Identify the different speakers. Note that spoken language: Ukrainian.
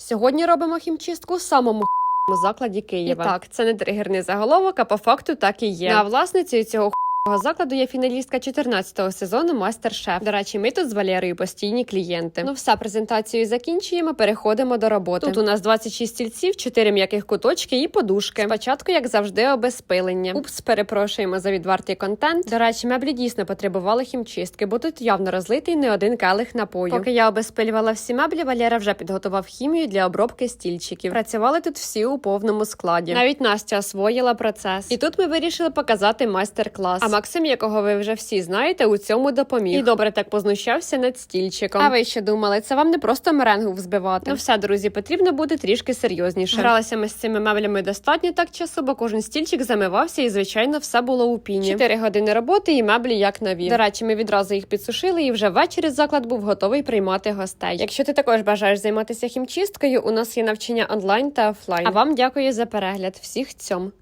Speaker 1: Сьогодні робимо хімчистку в самому закладі Києва. І так, це не тригерний заголовок, а по факту так і є. На власницею цього закладу є фіналістка 14-го сезону Мастер-Шеф. До речі, ми тут з Валерою постійні клієнти. Ну все, презентацію закінчуємо. Переходимо до роботи. Тут у нас 26 стільців, 4 м'яких куточки і подушки. Спочатку, як завжди, обезпилення. Упс, перепрошуємо за відвертий контент. До речі, меблі дійсно потребували хімчистки, бо тут явно розлитий не один келих напою. Поки я обезпилювала всі меблі, Валера вже підготував хімію для обробки стільчиків. Працювали тут всі у повному складі. Навіть Настя освоїла процес. І тут ми вирішили показати майстер-клас. Максим, якого ви вже всі знаєте, у цьому допоміг. І добре так познущався над стільчиком. А ви ще думали, це вам не просто меренгу взбивати. Ну все, друзі, потрібно бути трішки серйозніше. Гралися ми з цими меблями достатньо так часу, бо кожен стільчик замивався, і звичайно все було у піні. Чотири години роботи і меблі як нові. До речі, ми відразу їх підсушили, і вже ввечері заклад був готовий приймати гостей. Якщо ти також бажаєш займатися хімчисткою, у нас є навчання онлайн та офлайн. А вам дякую за перегляд. Всіх цьом.